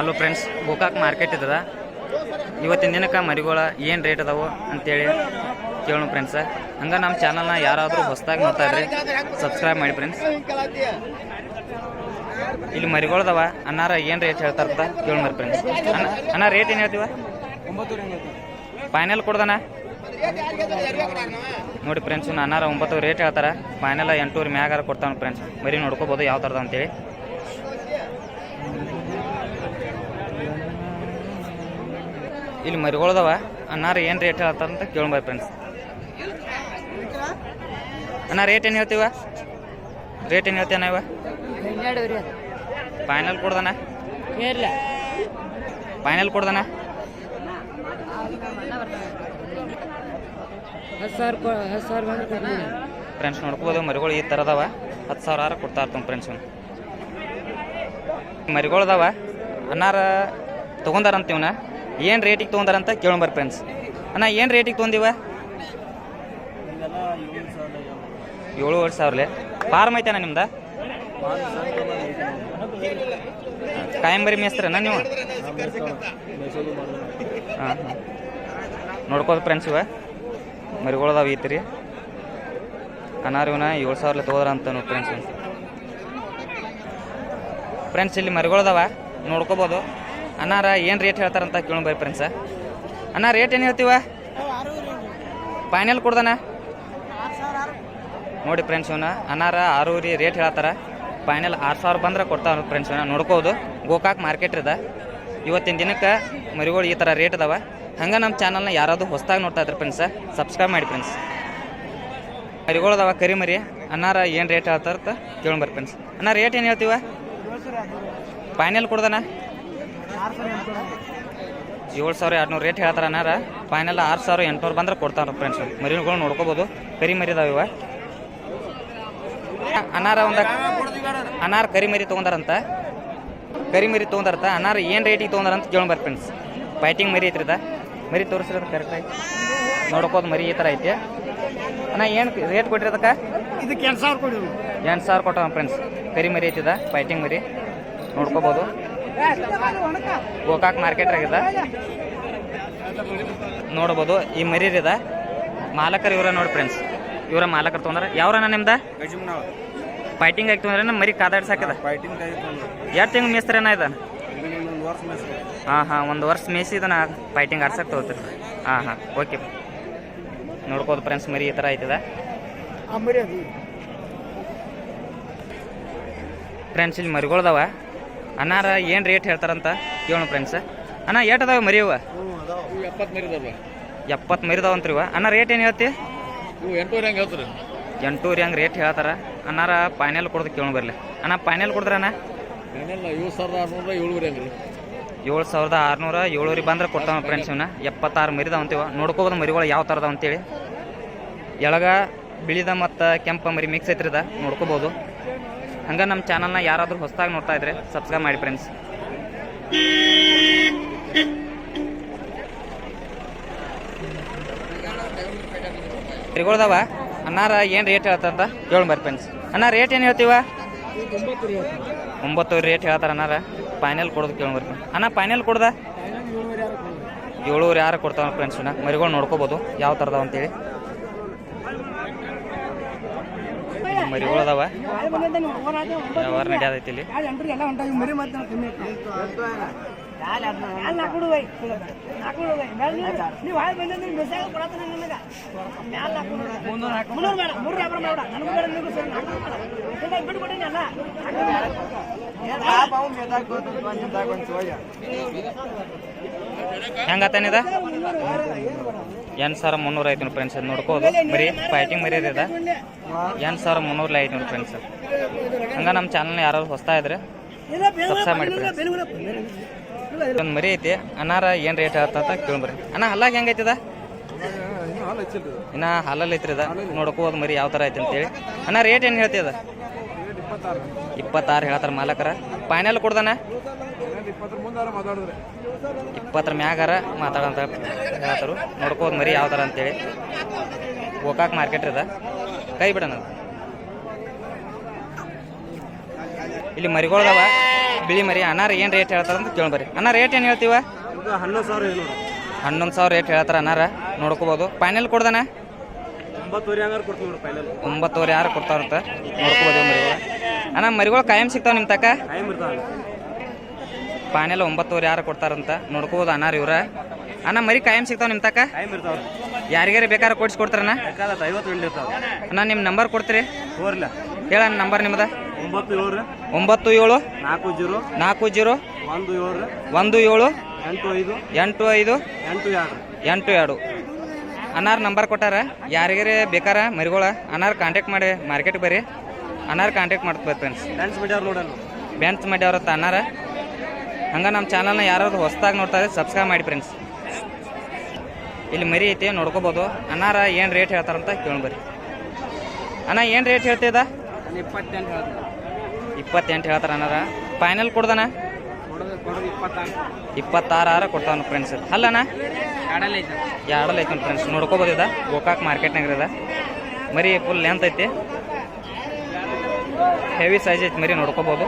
Hello friends Gokak market ಇದ್ದದ ಇವತ್ತಿನ ದಿನಕ್ಕೆ ಮರಿಗೋಳ ಏನು ರೇಟ್ ಅದಾವು ಅಂತೇಳಿ ಕೇಳೋಣ ಫ್ರೆಂಡ್ಸ ಹಂಗೆ ನಮ್ಮ ಚಾನಲ್ನ ಯಾರಾದರೂ ಹೊಸದಾಗಿ ನೋಡ್ತಾ ಇದ್ರಿ ಸಬ್ಸ್ಕ್ರೈಬ್ ಮಾಡಿ ಫ್ರೆಂಡ್ಸ್ ಇಲ್ಲಿ ಮರಿಗೋಳದವ ಅನ್ನಾರ ಏನು ರೇಟ್ ಹೇಳ್ತಾರಂತ ಕೇಳೋಣ ಫ್ರೆಂಡ್ಸ್ ಅಣ್ಣ ಅಣ್ಣ ರೇಟ್ ಏನು ಹೇಳ್ತೀವ? ಫೈನಲ್ ಕೊಡ್ದಣ್ಣ ನೋಡಿ ಫ್ರೆಂಡ್ಸ್ ಅನ್ನಾರ ಒಂಬತ್ತು ರೇಟ್ ಹೇಳ್ತಾರೆ. ಫೈನಲ್ ಎಂಟೂರು ಮ್ಯಾಗಾರ ಕೊಡ್ತಾನೆ ಫ್ರೆಂಡ್ಸ್ ಮರಿ ನೋಡ್ಕೋಬೋದು ಯಾವ ಥರದ ಅಂತೇಳಿ. ಇಲ್ಲಿ ಮರಿಗೋಳದವ. ಅನ್ನಾರ ಏನು ರೇಟ್ ಹೇಳ್ತಾರಂತ ಕೇಳ್ಬಾರ್ದು ಫ್ರೆಂಡ್ಸ್ ಅಣ್ಣ ರೇಟ್ ಏನು ಹೇಳ್ತೀವ? ರೇಟ್ ಏನು ಹೇಳ್ತೇನೆ ಇವ? ಫೈನಲ್ ಕೊಡ್ದನ ಇಲ್ಲ ಫೈನಲ್ ಕೊಡ್ದನ ಹತ್ತು ಸಾವಿರ ಕೊ ಹತ್ತು ಸಾವಿರ ಬಂದ್ರೆ ಕೊಡ್ತೀನಿ. ಫ್ರೆಂಡ್ಸ್ ನೋಡ್ಕೋಬೋದು ಮರಿಗಳು ಈ ಥರ ಅದಾವ ಹತ್ತು ಸಾವಿರ ಕೊಡ್ತಾ ಇರ್ತಾವೆ ಫ್ರೆಂಡ್ಸ್ ಮರಿಗಳದಾವ ಅನ್ನಾರ ತೊಗೊಂಡಾರಂತ ಇವನ? ಏನು ರೇಟಿಗೆ ತೊಗೊಂಡಾರಂತ ಕೇಳಂಬರ್ ಫ್ರೆಂಡ್ಸ್ ಅಣ್ಣ, ಏನು ರೇಟಿಗೆ ತೊಗೊಂಡಿವ? ಏಳುವರೆ ಸಾವಿರಲೆ? ಫಾರ್ಮ್ ಐತೆ ಅಣ್ಣ ನಿಮ್ದು ಕಾಯಂಬರಿ ಮೇಸ್ತ್ರ ಮೇಸ್ತ್ರನ ನೀವು? ಹಾಂ ನೋಡ್ಕೋದು ಫ್ರೆಂಡ್ಸ್ ಇವ. ಮರಿಗಳದಾವ ಐತ್ರಿ ಅನಾರ ಇವನ ಏಳು ಸಾವಿರಲೆ ತೊಗೋದ್ರ ಅಂತ ಫ್ರೆಂಡ್ಸ್ ಫ್ರೆಂಡ್ಸ್ ಇಲ್ಲಿ ಮರಿಗಳದಾವ. ನೋಡ್ಕೋಬೋದು. ಅನ್ನಾರ ಏನು ರೇಟ್ ಹೇಳ್ತಾರಂತ ಕೇಳೋಣ ಬೈ ಫ್ರೆಂಡ್ಸ ಅಣ್ಣ ರೇಟ್ ಏನು ಹೇಳ್ತೀವ? ಫೈನಲ್ ಕೊಡ್ದನ? ನೋಡಿ ಫ್ರೆಂಡ್ಸ್ ಇವನ, ಅನ್ನಾರ ಆರೂರಿ ರೇಟ್ ಹೇಳತ್ತಾರ ಫೈನಲ್ ಆರು ಸಾವಿರ ಬಂದ್ರೆ ಕೊಡ್ತಾವ ಫ್ರೆಂಡ್ಸ್ ಇವನ ನೋಡ್ಕೋದು ಗೋಕಾಕ್ ಮಾರ್ಕೆಟ್ ಇದೆ ಇವತ್ತಿನ ದಿನಕ್ಕೆ ಮರಿಗಳು ಈ ಥರ ರೇಟ್ ಅದಾವ. ಹಂಗೆ ನಮ್ಮ ಚಾನಲ್ನ ಯಾರಾದರೂ ಹೊಸ್ದಾಗಿ ನೋಡ್ತಾ ಇದ್ರೆ ಫ್ರೆಂಡ್ಸ ಸಬ್ಸ್ಕ್ರೈಬ್ ಮಾಡಿ ಫ್ರೆಂಡ್ಸ್ ಮರಿಗಳದಾವ ಕರಿ ಮರಿ. ಅನ್ನಾರ ಏನು ರೇಟ್ ಹೇಳ್ತಾರ ಕೇಳಂಬರ್ ಫ್ರೆಂಡ್ಸ್ ಅಣ್ಣ ರೇಟ್ ಏನು ಹೇಳ್ತೀವ? ಫೈನಲ್ ಕೊಡ್ದನ? ಏಳು ಸಾವಿರ ಎರಡುನೂರು ರೇಟ್ ಹೇಳ್ತಾರೆ ಅನ್ನಾರ ಫೈನಲ್ ಆರು ಸಾವಿರ ಎಂಟುನೂರು ಬಂದ್ರೆ ಕೊಡ್ತಾರ ಫ್ರೆಂಡ್ಸ್ ಮರಿಗಳು ನೋಡ್ಕೋಬೋದು. ಕರಿ ಮರಿ ಇದಾವ ಇವ. ಅನಾರ ಒಂದ ಅನಾರ ಕರಿ ಮರಿ ತೊಗೊಂಡಾರಂತ. ಕರಿ ಮರಿ ತೊಗೊಂಡಾರಂತ. ಅನಾರ ಏನು ರೇಟಿಗೆ ತೊಗೊಂಡಾರಂತ ಕೇಳಂಬರ್ ಫ್ರೆಂಡ್ಸ್ ಫೈಟಿಂಗ್ ಮರಿ ಐತ್ರಿ ಮರಿ ತೋರಿಸಿರೋದು ಕರೆಕ್ಟಾಗಿ ನೋಡ್ಕೋದು ಮರಿ ಈ ಥರ ಐತಿ. ಅಣ್ಣ ಏನು ರೇಟ್ ಕೊಟ್ಟಿರೋದಕ್ಕ ಇದಕ್ಕೆ ಎಂಟು ಸಾವಿರ ಕೊಡಿ ಎಂಟು ಸಾವಿರ ಕೊಟ್ಟ ಫ್ರೆಂಡ್ಸ್ ಕರಿ ಮರಿ ಐತಿದ ಫೈಟಿಂಗ್ ಮರಿ. ನೋಡ್ಕೋಬೋದು. ಗೋಕಾಕ್ ಮಾರ್ಕೆಟ್ ಆಗಿದೆ ನೋಡ್ಬೋದು ಈ ಮರಿ ಇದ. ಮಾಲಕರು ಇವರ ನೋಡಿ ಫ್ರೆಂಡ್ಸ್ ಇವರ ಮಾಲಕರು ತೊಗೊಂಡ್ರ. ಯಾವ್ರಣ್ಣ ನಿಮ್ದ? ಗಜಿಮ್ನಾಳ. ಫೈಟಿಂಗ್ ಆಗಿ ತೊಗೊಂಡ್ರೆ ಮರಿ ಕಾದಾಡ್ಸಾಕದ ಎರಡು ತಿಂಗ್ಳು ಮೇಸ್ತ್ರೇನ ಇದ ಹಾಂ ಹಾಂ ಒಂದು ವರ್ಷ ಮೇಸಿ ಇದನ್ನ ಫೈಟಿಂಗ್ ಆಡ್ಸಕ್ಕೆ ತಗೋತೀರಿ. ಹಾಂ ಹಾಂ ಓಕೆ ನೋಡ್ಬೋದು ಫ್ರೆಂಡ್ಸ್ ಮರಿ ಈ ಥರ ಐತದ. ಆ ಮರಿ ಅದು. ಫ್ರೆಂಡ್ಸ್ ಇಲ್ಲಿ ಮರಿಗಳದಾವ ಅನ್ನಾರ ಏನು ರೇಟ್ ಹೇಳ್ತಾರಂತ ಕೇಳೋಣ ಫ್ರೆಂಡ್ಸ್ ಅಣ್ಣ ಏಟ್ ಅದಾವ ಮರಿ ಅದಾವ. ಎಪ್ಪತ್ತು ಮರಿ ಅದಾವ. ಎಪ್ಪತ್ತು ಮರಿದಾವ ಅಂತ್ರಿ ಅಣ್ಣ ರೇಟ್ ಏನು ಹೇಳ್ತಿ? ಎಂಟೂರಿ ಹಂಗೆ ರೇಟ್ ಹೇಳ್ತಾರ. ಅನ್ನಾರ ಫೈನಲ್ ಕೊಡ್ದು ಕೇಳೋಣ ಬರಲಿ. ಅಣ್ಣ ಫೈನಲ್ ಕೊಡ್ದ್ರಣ್ಣ ಏಳು ಸಾವಿರದ ಆರುನೂರ ಏಳೂರಿ ಹಂಗೆ ಏಳು ಸಾವಿರದ ಆರುನೂರ ಏಳುವರೆ ಬಂದ್ರೆ ಕೊಡ್ತಾವ ಫ್ರೆಂಡ್ಸ್ ಇವನ್ನ ಎಪ್ಪತ್ತಾರು ಮರಿದಾವ ಅಂತೀವ ನೋಡ್ಕೋಬೋದು ಮರಿಗಳು ಯಾವ ಥರದಾವ ಅಂತೇಳಿ. ಎಳಗ ಬಿಳಿದ ಮತ್ತು ಕೆಂಪ ಮರಿ ಮಿಕ್ಸ್ ಐತ್ರಿದ ನೋಡ್ಕೋಬೋದು. ಹಂಗೆ ನಮ್ಮ ಚಾನಲ್ನ ಯಾರಾದರೂ ಹೊಸದಾಗಿ ನೋಡ್ತಾ ಇದ್ರೆ ಸಬ್ಸ್ಕ್ರೈಬ್ ಮಾಡಿ ಫ್ರೆಂಡ್ಸ್ ತಿರ್ಗೋಳ್ದವ? ಅನ್ನಾರ ಏನು ರೇಟ್ ಹೇಳ್ತಂತ ಹೇಳಿ ಬರ್ರಿ ಫ್ರೆಂಡ್ಸ್ ಅಣ್ಣ ರೇಟ್ ಏನು ಹೇಳ್ತೀವ? ಒಂಬತ್ತು ರೇಟ್ ಹೇಳ್ತಾರ ಅನ್ನಾರ. ಫೈನಲ್ ಕೊಡೋದು ಕೇಳಿ ಬರ್ರಿ ಅಣ್ಣ ಫೈನಲ್ ಕೊಡ್ದ? ಏಳುವರೆ ಯಾರು ಕೊಡ್ತಾವ ಫ್ರೆಂಡ್ಸ್ ಮರಿಗಳು ನೋಡ್ಕೋಬೋದು. ಯಾವ ಥರದ ಅಂತೇಳಿ. ಮರಿಗಳು ಅದಾವ ವ್ಯವಹಾರ ನಡೆಯದೈತಿ ಇಲ್ಲಿ. ಹೆಂಗತ್ತಾನಿದ ಎಂಟು ಸಾವಿರ ಮುನ್ನೂರ ಐತಿ ಫ್ರೆಂಡ್ಸ್ ಅದು ನೋಡ್ಕೋದು. ಮರಿ ಫೈಟಿಂಗ್ ಮರಿ ಇದೆ. ಎಂಟು ಸಾವಿರ ಮುನ್ನೂರ ಐತಿ ನೋಡಿ ಫ್ರೆಂಡ್ಸ್ ಹಂಗೆ ನಮ್ಮ ಚಾನಲ್ ಯಾರು ಹೊಸ್ತಾ ಇದ್ರೆ ಸಬ್ಸ್ಕ್ರೈಬ್ ಮಾಡಿ ಫ್ರೆಂಡ್ಸ್ ಒಂದು ಮರಿ ಐತಿ. ಅನ್ನಾರ ಏನು ರೇಟ್ ಹೇಳ್ತಂತ ಕೇಳ್ಬರಿ ಅಣ್ಣ, ಹಲ್ಲಾಗ ಹೆಂಗೈತಿದ ಇನ್ನ ಹಾಲಲ್ಲಿ ಐತ್ರಿ ಅದ ನೋಡ್ಕೋಬೋದು ಮರಿ ಯಾವ ಥರ ಐತಿ ಅಂತೇಳಿ. ಅಣ್ಣ ರೇಟ್ ಏನು ಹೇಳ್ತಿದ? ಇಪ್ಪತ್ತಾರು ಹೇಳ್ತಾರೆ ಮಾಲಕರ. ಫೈನಲ್ ಕೊಡ್ದಾನ ಇಪ್ಪತ್ತರ ಮ್ಯಾಗಾರ ಮಾತಾಡಂತ ಹೇಳ್ತಾರು. ನೋಡ್ಕೋದು ಮರಿ ಯಾವ್ದಾರ ಥರ ಅಂತೇಳಿ. ಗೋಕಾಕ್ ಮಾರ್ಕೆಟ್ ಅದ. ಕೈ ಬಿಡೋಣ ಇಲ್ಲಿ ಮರಿಗಳದವ ಬಿಳಿ ಮರಿ. ಅನಾರ ಏನು ರೇಟ್ ಹೇಳ್ತಾರ ಅಂತ ಕೇಳಿ ಬರ್ರಿ. ಅಣ್ಣ ರೇಟ್ ಏನು ಹೇಳ್ತೀವ? ಹನ್ನೊಂದು ಸಾವಿರ ಹನ್ನೊಂದು ಸಾವಿರ ರೇಟ್ ಹೇಳ್ತಾರ ಅನಾರ ನೋಡ್ಕೋಬೋದು. ಫೈನಲ್ ಕೊಡ್ದನ ಒಂಬತ್ತುವರೆ ಯಾರು ಕೊಡ್ತಾರಂತ ನೋಡ್ಕೋಬೋದು ಮರಿಗಳು. ಅಣ್ಣ ಮರಿಗಳು ಕಾಯಂ ಸಿಗ್ತಾವ ನಿಮ್ಮ ತಕ? ಟೈಮ್ ಇರ್ತಾವೆ ಫೈನಲ್ ಒಂಬತ್ತುವರೆ ಯಾರು ಕೊಡ್ತಾರಂತ ನೋಡ್ಕೋಬೋದು ಅನ್ನಾರ ಇವ್ರ. ಅಣ್ಣ ಮರಿ ಕಾಯಂ ಸಿಗ್ತಾವ ನಿಮ್ಮ ತಕ? ಟೈಮ್ ಇರ್ತಾವೆ. ಯಾರಿಗಾರ ಬೇಕಾದ್ರೆ ಕೊಡ್ಸ್ಕೊಡ್ತಾರಣ್ಣ ಅಣ್ಣ ನಿಮ್ಮ ನಂಬರ್ ಕೊಡ್ತೀರಿ? ಹೇಳ ಹೇಳಣ್ಣ ನಂಬರ್ ನಿಮ್ದು? ಒಂಬತ್ತು ಏಳು. ಒಂಬತ್ತು ಏಳು. ನಾಲ್ಕು ಜೀರೋ. ನಾಲ್ಕು ಜೀರೋ. ಒಂದು ಏಳು. ಒಂದು ಏಳು. ಎಂಟು ಐದು. ಎಂಟು ಐದು. ಎಂಟು ಎರಡು. ಎಂಟು ಎರಡು. ಅನ್ನಾರ್ ನಂಬರ್ ಕೊಟ್ಟಾರ? ಯಾರಿಗಾರ ಬೇಕಾರ ಮರಿಗೋಳ ಅನ್ನಾರ ಕಾಂಟ್ಯಾಕ್ಟ್ ಮಾಡಿ ಮಾರ್ಕೆಟ್ ಬರ್ರಿ. ಅನ್ನಾರ ಕಾಂಟ್ಯಾಕ್ಟ್ ಮಾಡ್ತಾರೆ ಫ್ರೆಂಡ್ಸ್ ನೋಡಲ್ಲ. ಬೆಂಚ್ ಮಾಡ್ಯಾವ್ರ ಅನ್ನಾರ ಹಂಗೆ ನಮ್ಮ ಚಾನಲ್ನ ಯಾರಾದ್ರು ಹೊಸ್ದಾಗಿ ನೋಡ್ತಾರೆ ಸಬ್ಸ್ಕ್ರೈಬ್ ಮಾಡಿ ಫ್ರೆಂಡ್ಸ್ ಇಲ್ಲಿ ಮರಿ ಐತಿ ನೋಡ್ಕೋಬೋದು. ಅನ್ನಾರ ಏನು ರೇಟ್ ಹೇಳ್ತಾರಂತ ಕೇಳ್ಬರಿ ಅಣ್ಣ ಏನು ರೇಟ್ ಹೇಳ್ತಿದ ಇಪ್ಪತ್ತೆಂಟು ಹೇಳ್ತಾರೆ ಇಪ್ಪತ್ತೆಂಟು ಹೇಳ್ತಾರ ಅನ್ನಾರ. ಫೈನಲ್ ಕೊಡ್ದನ ಕೊಡೋದು ಕೊಡೋದು ಇಪ್ಪತ್ತಾರು. ಕೊಡ್ತಾವನು ಫ್ರೆಂಡ್ಸ್ ಅಲ್ಲಣ್ಣ ಎರಡಲ್ಲ ಐತೆ. ಫ್ರೆಂಡ್ಸ್ ನೋಡ್ಕೋಬೋದು ಇದ? ಗೋಕಾಕ್ ಮಾರ್ಕೆಟ್ನಾಗ ಇದೆ. ಮರಿ ಫುಲ್ ಲೆಂತ್ ಐತಿ. ಹೆವಿ ಸೈಜ್ ಐತಿ ಮರಿ ನೋಡ್ಕೋಬೋದು.